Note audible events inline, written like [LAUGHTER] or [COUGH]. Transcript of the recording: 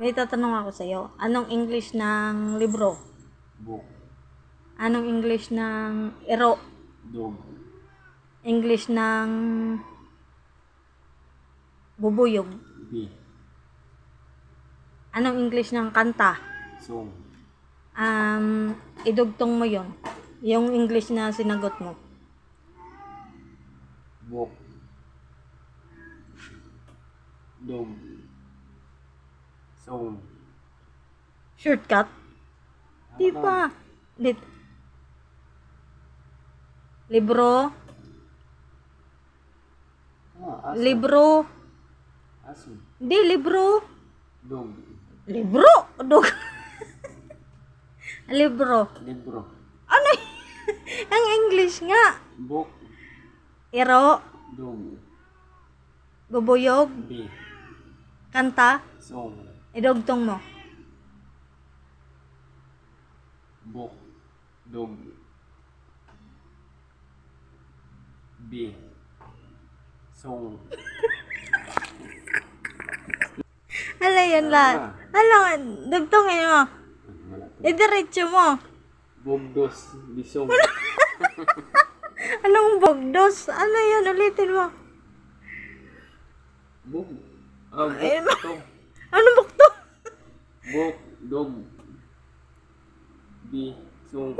May tatanong ako sa'yo. Anong English ng libro? Book. Anong English ng ero? Dog. English ng bubuyog? B. Anong English ng kanta? Song. Um, idugtong mo yon Yung English na sinagot mo. Book. Dog. Song. Shortcut? Di pa. Di. Libro? Ah, aso. Libro? Aso. Di, libro. Dog. Libro? Dog. [LAUGHS] libro. Libro. Ano [LAUGHS] Ang English nga. Book. Ero, Dog. bubuyog, B. kanta, Song. Idugtong mo. Book. Dog. B. Song. [LAUGHS] Hala yan lahat. Hala, dugtongin mo. Idiretso mo. Bogdos. Bisong. [LAUGHS] Anong bogdos? Ano yan? Ulitin mo. Book. Ah. Dog. Anong bukto? Book. Dog. B. Song.